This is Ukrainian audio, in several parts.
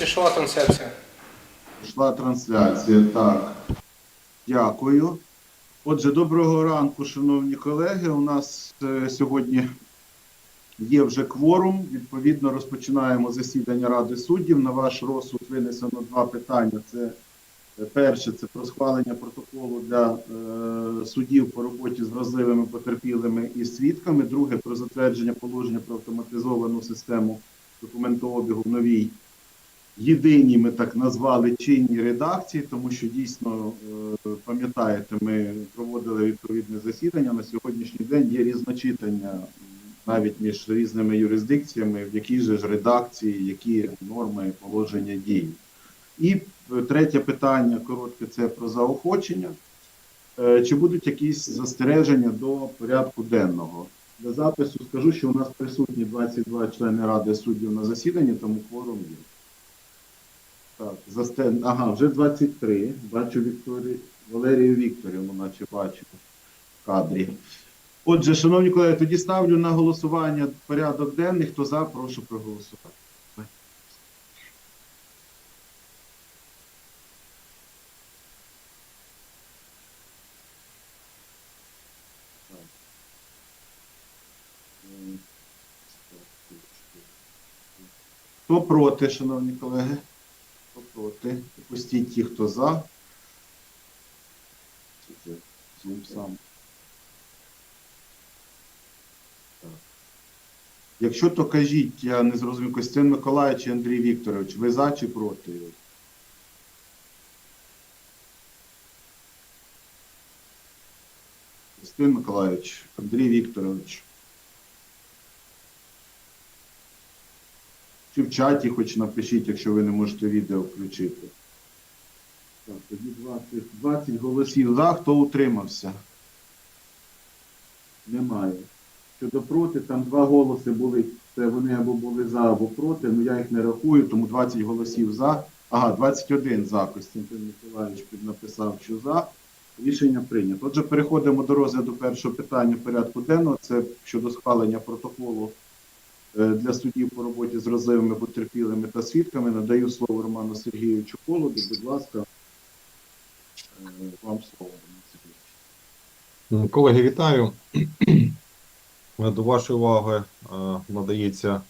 Пішла трансляція. Пішла трансляція. Так. Дякую. Отже, доброго ранку, шановні колеги. У нас е, сьогодні є вже кворум. Відповідно, розпочинаємо засідання Ради суддів. На ваш розсуд винесено два питання. Це е, перше це про схвалення протоколу для е, суддів по роботі з вразливими потерпілими і свідками. Друге про затвердження положення про автоматизовану систему документообігу в новій єдині ми так назвали чинні редакції, тому що дійсно е, пам'ятаєте, ми проводили відповідне засідання. На сьогоднішній день є різночитання навіть між різними юрисдикціями, в якій же ж редакції, які норми положення діють. І е, третє питання коротке це про заохочення. Е, Чи будуть якісь застереження до порядку денного? Для запису скажу, що у нас присутні 22 члени Ради суддів на засіданні, тому кворум є. Так, застен... Ага, вже 23. Бачу Вікторію Валерію Вікторівну, наче бачу в кадрі. Отже, шановні колеги, тоді ставлю на голосування порядок денний. Хто за, прошу проголосувати. Хто проти, шановні колеги? Проти? Пустіть ті, хто за. Зум сам. Так. Якщо то кажіть, я не зрозумів, Костян Миколаївич і Андрій Вікторович, ви за чи проти? Костян Миколаївич, Андрій Вікторович. Чи в чаті хоч напишіть, якщо ви не можете відео включити. Так, тоді 20, 20 голосів за, хто утримався? Немає. Щодо проти, там два голоси були, це вони або були за, або проти, ну я їх не рахую, тому 20 голосів за. Ага, 21 за. Костянтин Миколаївич піднаписав, що за. Рішення прийнято. Отже, переходимо до розгляду першого питання порядку денного. Це щодо схвалення протоколу для суддів по роботі з розливими потерпілими та свідками. Надаю слово Роману Сергійовичу Колоду. Будь ласка, е, вам слово. Колеги, вітаю. До вашої уваги е, надається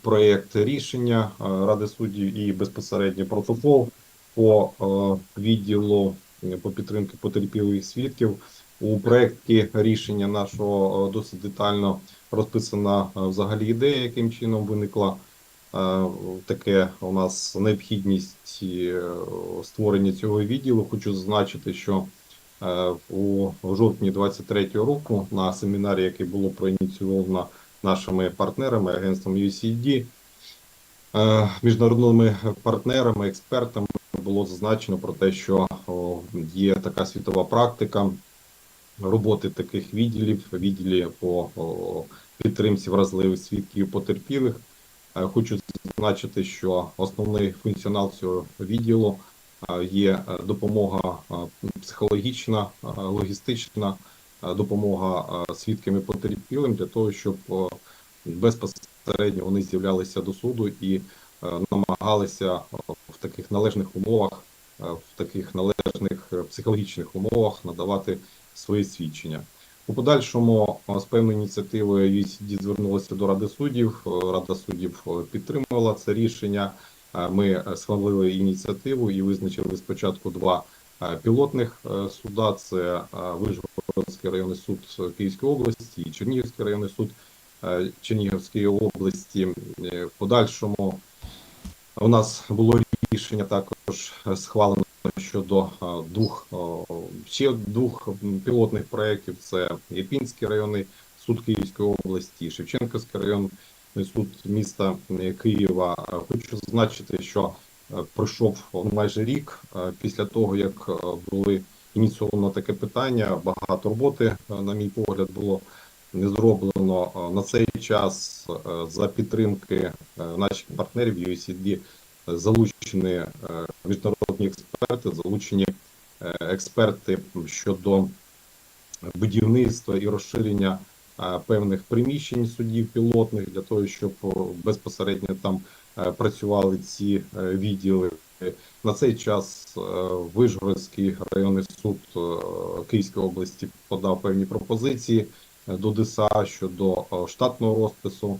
проєкт рішення е, Ради суддів і безпосередньо протокол по е, відділу е, по підтримки потерпілих свідків. У проєкті рішення нашого е, досить детально розписана е, взагалі ідея, яким чином виникла е, таке у нас необхідність створення цього відділу. Хочу зазначити, що у жовтні 23-го року на семінарі, який було проініційовано нашими партнерами, агентством UCD, міжнародними партнерами, експертами було зазначено про те, що є така світова практика роботи таких відділів, відділі по підтримці вразливих свідків потерпілих. Е, Хочу зазначити, що основний функціонал цього відділу е, є е, допомога психологічна, логістична допомога свідкам і потерпілим для того, щоб безпосередньо вони з'являлися до суду і намагалися в таких належних умовах, в таких належних психологічних умовах надавати свої свідчення. У подальшому е, з певною ініціативою UCD звернулося до Ради суддів. Е, Рада суддів е, підтримувала це рішення. Ми схвалили ініціативу і визначили спочатку два пілотних суда: це Вишгородський районний суд Київської області і Чернігівський районний суд Чернігівської області. В подальшому у нас було рішення також схвалено щодо двох ще двох пілотних проєктів: це Єпінський районний суд Київської області, Шевченківський районний суд міста Києва. Хочу зазначити, що е, пройшов майже рік е, після того, як е, були ініційовано таке питання. Багато роботи, на мій погляд, було не зроблено на цей час за підтримки наших партнерів USAID залучені міжнародні експерти, залучені експерти щодо будівництва і розширення е, певних приміщень судів пілотних для того, щоб безпосередньо там е, працювали ці е, відділи. На цей час е, Вишгородський районний суд е, Київської області подав певні пропозиції е, до ДСА щодо е, штатного розпису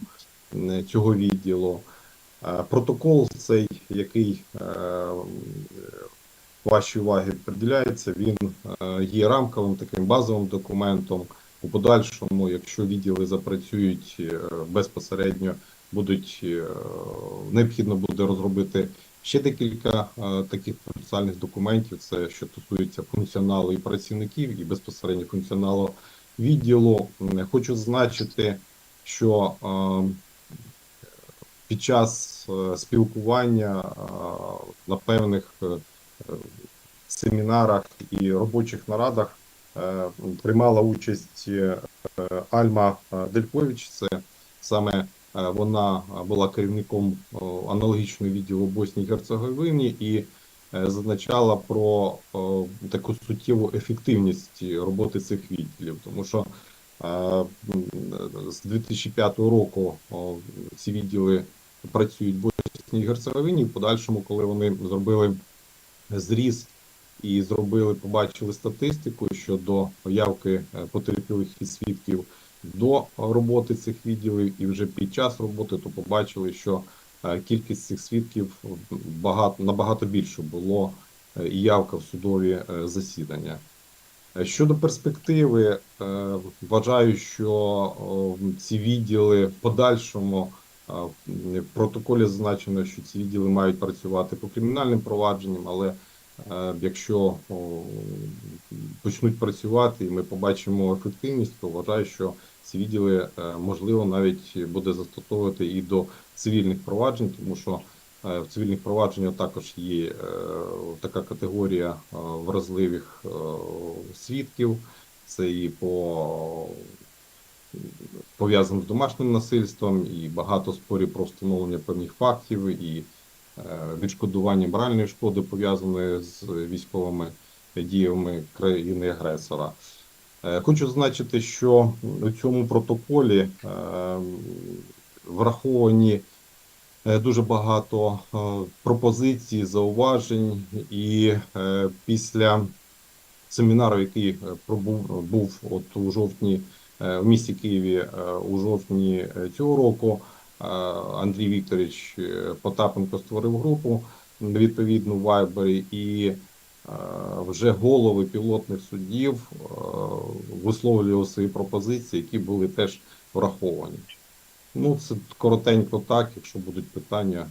е, цього відділу. Е, Протокол цей, який е, вашій увагі приділяється, він е, є рамковим таким базовим документом. У подальшому, якщо відділи запрацюють е, безпосередньо, будуть е, необхідно буде розробити ще декілька таких процесуальних документів. Це що стосується функціоналу і працівників, і безпосередньо функціоналу відділу. Хочу зазначити, що під час спілкування на певних семінарах і робочих нарадах е, приймала участь е, Альма е, Делькович. Це саме вона була керівником аналогічного відділу Боснії і Герцеговині і зазначала про таку суттєву ефективність роботи цих відділів, тому що з 2005 року ці відділи працюють в Боснії і Герцеговині. В подальшому, коли вони зробили зріз і зробили, побачили статистику щодо явки е, потерпілих і свідків до роботи цих відділів, і вже під час роботи, то побачили, що е, кількість цих свідків багато набагато більше було е, і явка в судові засідання. Щодо перспективи, вважаю, що ці відділи в подальшому в протоколі зазначено, що ці відділи мають працювати по кримінальним провадженням, але е, якщо почнуть працювати і ми побачимо ефективність, то вважаю, що ці відділи е, можливо навіть буде застосовувати і до цивільних проваджень, тому що е, в цивільних провадженнях також є така категорія вразливих свідків. Це і по пов'язано з домашнім насильством, і багато спорів про встановлення певних фактів, і е, відшкодування моральної шкоди пов'язаної з військовими діями країни-агресора. Е, Хочу зазначити, що у цьому протоколі е, враховані дуже багато пропозицій, зауважень, і після семінару, який був от у жовтні в місті Києві е, у жовтні е, цього року. е, Андрій Вікторович е, Потапенко створив групу відповідну в Вайбері, і е, вже голови пілотних судів е, висловлювали свої пропозиції, які були теж враховані. Ну, це коротенько так, якщо будуть питання.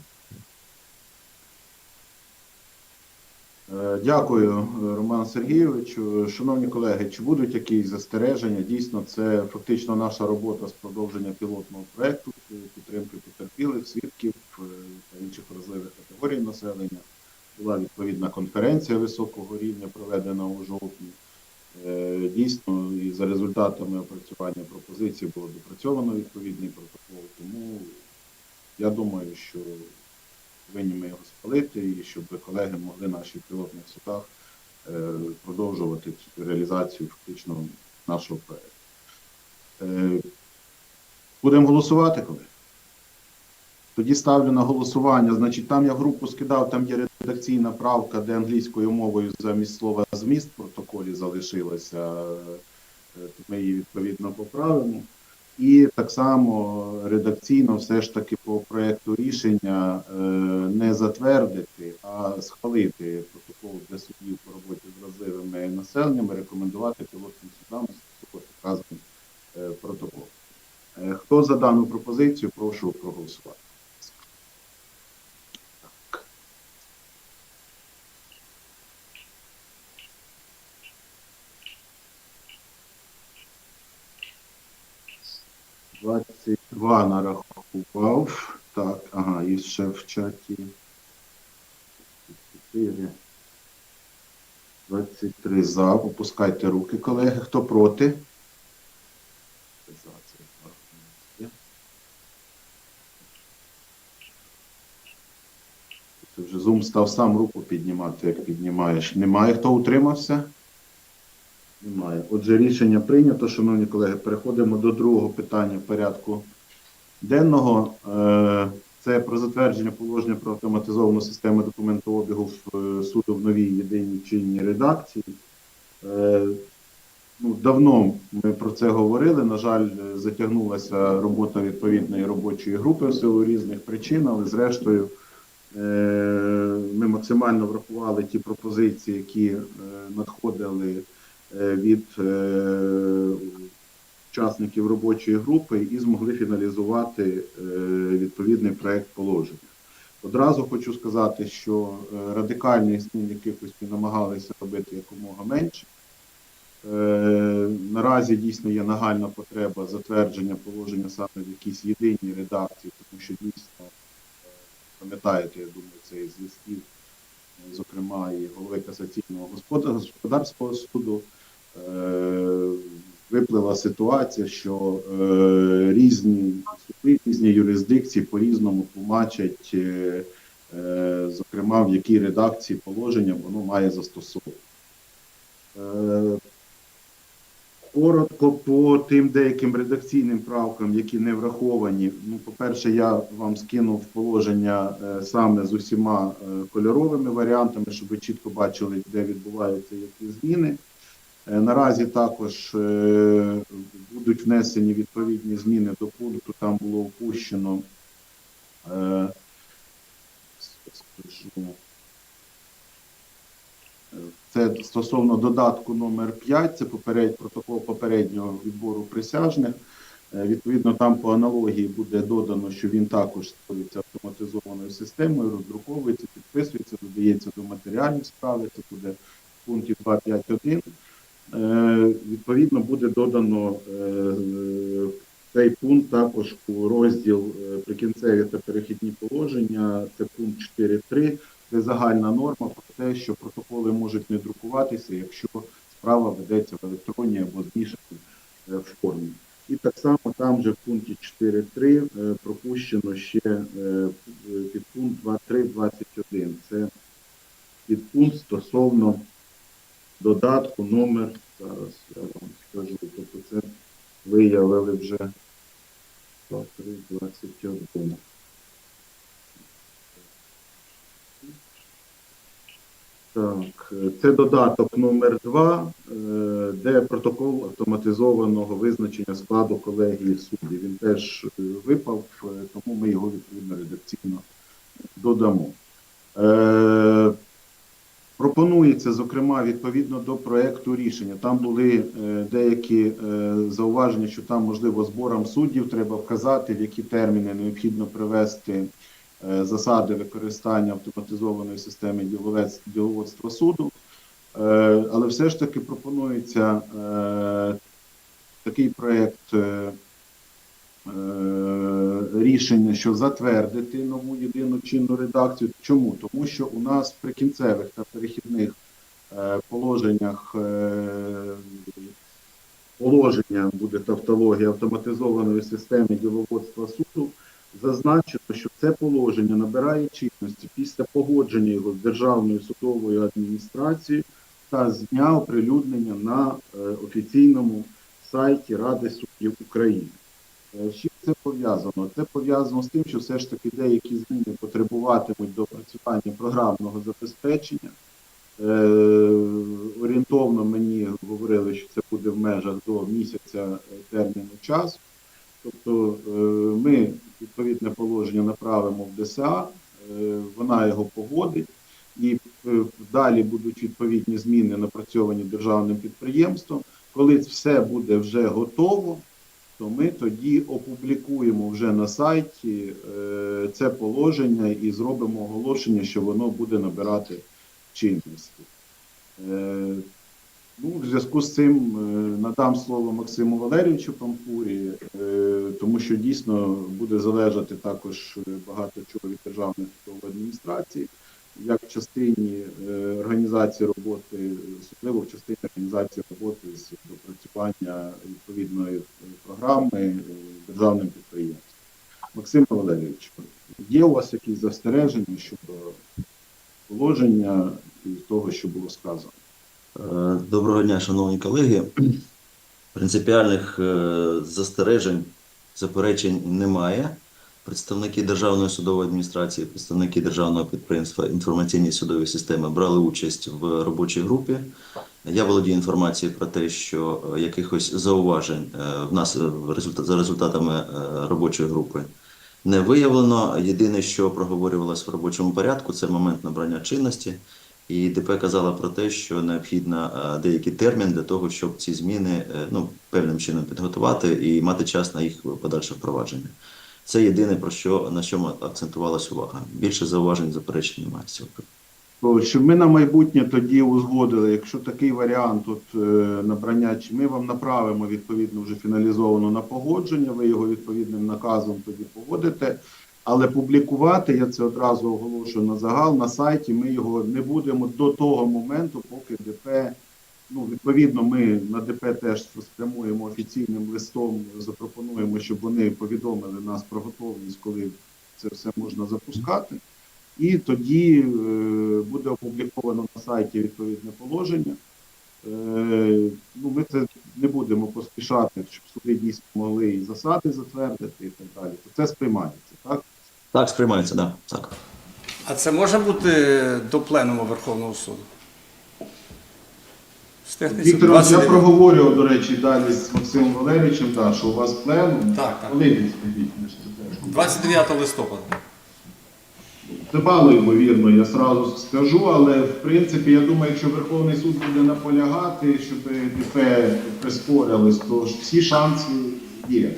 Дякую, е, Роман Сергійовичу. Шановні колеги, чи будуть якісь застереження? Дійсно, це фактично наша робота з продовження пілотного проекту е, підтримки потерпілих, свідків е, та інших вразливих категорій населення. Була відповідна конференція високого рівня, проведена у жовтні. Е, Дійсно, і за результатами опрацювання пропозицій було допрацьовано відповідний протокол. Тому я думаю, що повинні ми його спалити, і щоб колеги могли наші пілотних судах е, продовжувати реалізацію фактично нашого проекту. Е, Будемо голосувати, колеги? Тоді ставлю на голосування. Значить, там я групу скидав, там є редакційна правка, де англійською мовою замість слова зміст в протоколі залишилося. Е, Ми її відповідно поправимо. І так само редакційно все ж таки по проекту рішення е, не затвердити, а схвалити протокол для судів по роботі з вразливими населеннями, рекомендувати пілотним судам вказаний е, протокол. Е, Хто за дану пропозицію, прошу проголосувати. Так. Двадцять два нарахував. Так, ага, і ще в чаті. 4. 23 за. Опускайте руки, колеги. Хто проти? Це вже Zoom став сам руку піднімати, як піднімаєш. Немає хто утримався? Немає. Отже, рішення прийнято, шановні колеги. Переходимо до другого питання порядку денного. Е, Це про затвердження положення про автоматизовану систему документообігу в е, суду в новій єдиній чинній редакції. Е, Ну, давно ми про це говорили. На жаль, затягнулася робота відповідної робочої групи в силу різних причин, але зрештою ми максимально врахували ті пропозиції, які надходили від учасників робочої групи і змогли фіналізувати е, відповідний проект положення. Одразу хочу сказати, що е, радикальних змін якихось намагалися робити якомога менше. Е, Наразі дійсно є нагальна потреба затвердження положення саме в якійсь єдиній редакції, тому що дійсно, пам'ятаєте, я думаю, це із листів, е, зокрема і голови касаційного господа- господарського суду, виплила ситуація, що е, різні суди, різні юрисдикції по-різному тлумачать, е, е, зокрема, в якій редакції положення воно має застосовувати. Е, Коротко по тим деяким редакційним правкам, які не враховані. Ну, по-перше, я вам скинув положення е, саме з усіма е, кольоровими варіантами, щоб ви чітко бачили, де відбуваються які зміни. Е, Наразі також е, будуть внесені відповідні зміни до пункту. Там було опущено. е, це стосовно додатку номер 5, це поперед, протокол попереднього відбору присяжних. Відповідно, там по аналогії буде додано, що він також створюється автоматизованою системою, роздруковується, підписується, додається до матеріалів справи. Це буде в пункті 2.5.1. Е, Відповідно, буде додано е, цей пункт також у розділ е, прикінцеві та перехідні положення. Це пункт 4.3 це загальна норма про те, що протоколи можуть не друкуватися, якщо справа ведеться в електронній або змішаній формі. І так само там же в пункті 4.3 е, пропущено ще е, підпункт 2.3.21. Це підпункт стосовно додатку номер. Зараз я вам скажу, тобто це виявили вже 2.3.21. Так, е, це додаток номер 2 де протокол автоматизованого визначення складу колегії суддів. Він теж е, випав, е, тому ми його відповідно редакційно додамо. Пропонується, зокрема, відповідно до проекту рішення. Там були е, деякі е, зауваження, що там, можливо, зборам суддів треба вказати, в які терміни необхідно привести е, засади використання автоматизованої системи діловодства суду. Але все ж таки пропонується такий проект рішення, що затвердити нову єдину чинну редакцію. Чому? Тому що у нас в прикінцевих та перехідних е, положеннях е, положення буде тавтологія автоматизованої системи діловодства суду. Зазначено, що це положення набирає чинності після погодження його з Державною судовою адміністрацією та з дня оприлюднення на е, офіційному сайті Ради суддів України. Е, З чим це пов'язано? Це пов'язано з тим, що все ж таки деякі зміни потребуватимуть допрацювання програмного забезпечення. Е, орієнтовно мені говорили, що це буде в межах до місяця е, терміну часу. Тобто е, ми відповідне положення направимо в ДСА, е, вона його погодить, і е, далі будуть відповідні зміни напрацьовані державним підприємством. Коли все буде вже готово, то ми тоді опублікуємо вже на сайті е, це положення і зробимо оголошення, що воно буде набирати чинності. Е, Ну, в зв'язку з цим е, надам слово Максиму Валерійовичу Пампурі, тому що дійсно буде залежати також багато чого від державної судової адміністрації, як в частині е, організації роботи, особливо в частині організації роботи з допрацювання відповідної е, програми е, державним підприємством. Максим Валерійович, є у вас якісь застереження щодо положення і того, що було сказано? Доброго дня, шановні колеги. Принципіальних застережень, заперечень немає. Представники Державної судової адміністрації, представники державного підприємства інформаційні судові системи брали участь в робочій групі. Я володію інформацією про те, що е, якихось зауважень е, в нас е, за результатами робочої групи не виявлено. Єдине, що проговорювалось в робочому порядку, це момент набрання чинності. І ДП казала про те, що необхідно деякий термін для того, щоб ці зміни ну, певним чином підготувати і мати час на їх подальше впровадження. Це єдине про що на чому акцентувалась увага. Більше зауважень заперечень немає. То, щоб ми на майбутнє тоді узгодили, якщо такий варіант от, е, набрання, чи ми вам направимо відповідно вже фіналізовано на погодження, ви його відповідним наказом тоді погодите. Але публікувати, я це одразу оголошую на загал, на сайті ми його не будемо до того моменту, поки ДП, ну, відповідно, ми на ДП теж спрямуємо офіційним листом, запропонуємо, щоб вони повідомили нас про готовність, коли це все можна запускати. І тоді е, буде опубліковано на сайті відповідне положення. Е, ну, ми це не будемо поспішати, щоб суди дійсно могли і засади затвердити і так далі. То це сприймається, так? Так, сприймається, да, так. А це може бути до пленуму Верховного суду? Віктор, я 29. проговорював, до речі, далі з Максимом Валерійовичем, да, що у вас пленум. Так, так. Теж. 29 листопада. Це ймовірно, я сразу скажу, але в принципі, я думаю, якщо Верховний суд буде наполягати, щоб ДП прискорились, то ж всі шанси є.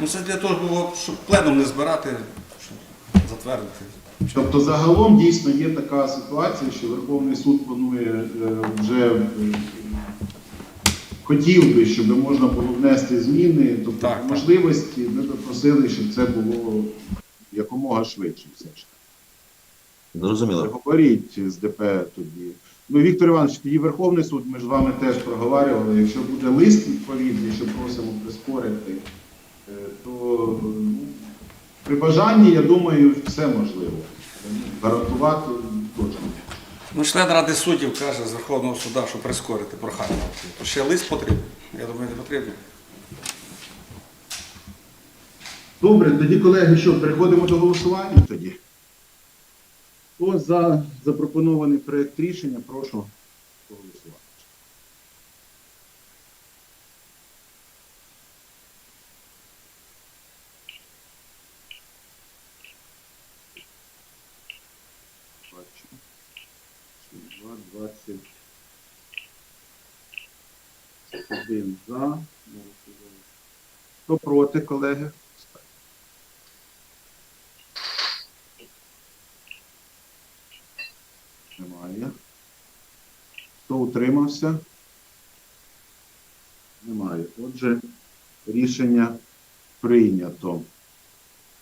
Ну це для того щоб пленум не збирати, щоб затвердити. Тобто загалом дійсно є така ситуація, що Верховний суд планує е, вже е, хотів би, щоб можна було внести зміни, тобто Так, можливості ми би просили, щоб це було якомога швидше все ж таки. Зрозуміло. Говоріть з ДП тоді. Ну, Віктор Іванович, тоді Верховний суд, ми ж з вами теж проговорювали, якщо буде лист відповідний, що просимо прискорити, е, то ну, при бажанні, я думаю, все можливо. Гарантувати точно. Ну, член Ради суддів каже з Верховного суду, що прискорити прохання. То ще лист потрібен? Я думаю, не потрібно. Добре, тоді, колеги, що, переходимо до голосування тоді. Хто за запропонований проєкт рішення, прошу проголосувати. Бачу. Два, двадцять. Один за. Хто проти, колеги? Немає. Хто утримався? Немає. Отже, рішення прийнято.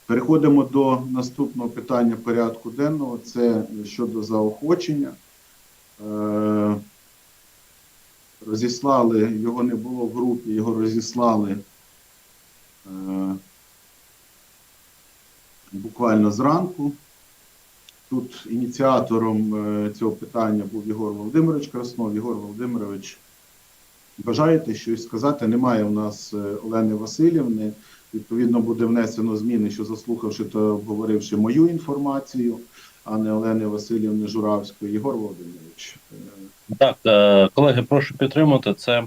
Переходимо до наступного питання порядку денного. Це щодо заохочення. Е, Розіслали, його не було в групі, його розіслали буквально зранку. Тут ініціатором е, цього питання був Єгор Володимирович Краснов. Єгор Володимирович, бажаєте щось сказати? Немає у нас е, Олени Васильівни. Відповідно, буде внесено зміни, що заслухавши та обговоривши мою інформацію, а не Олени Васильівни Журавської. Єгор Володимирович. е, Так, е, колеги, прошу підтримати. Це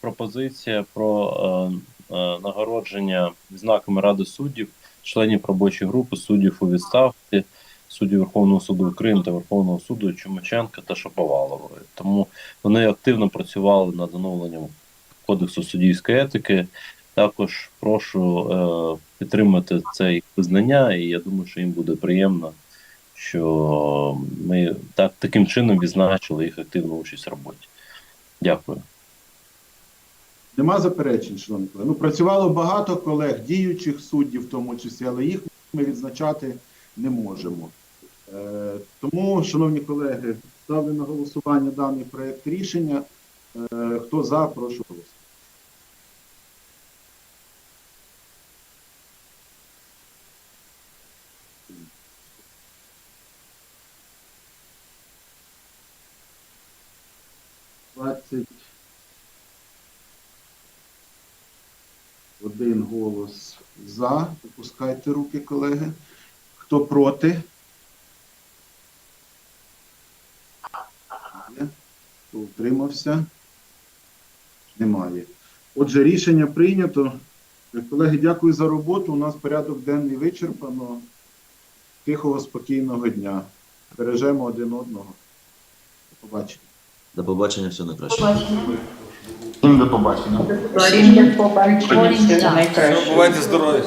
пропозиція про е, е, нагородження знаками Ради суддів, членів робочої групи, суддів у відставці, суддів Верховного суду України та Верховного суду Чумаченка та Шаповалової. Тому вони активно працювали над оновленням кодексу суддівської етики. Також прошу е, підтримати це їх визнання, і я думаю, що їм буде приємно, що ми так таким чином відзначили їх активну участь в роботі. Дякую. Нема заперечень, шановні колеги. Ну, працювало багато колег, діючих суддів, в тому числі, але їх ми відзначати не можемо. Е, тому, шановні колеги, ставлю на голосування даний проєкт рішення. Е, хто за, прошу голосувати. Двадцять Один голос за. Опускайте руки, колеги. Хто проти? Хто утримався? Немає. Отже, рішення прийнято. Колеги, дякую за роботу. У нас порядок денний вичерпано. Тихого, спокійного дня. Бережемо один одного. До побачення. До побачення, все найкраще. Всім до побачення. Всім до побачення. Бувайте здорові.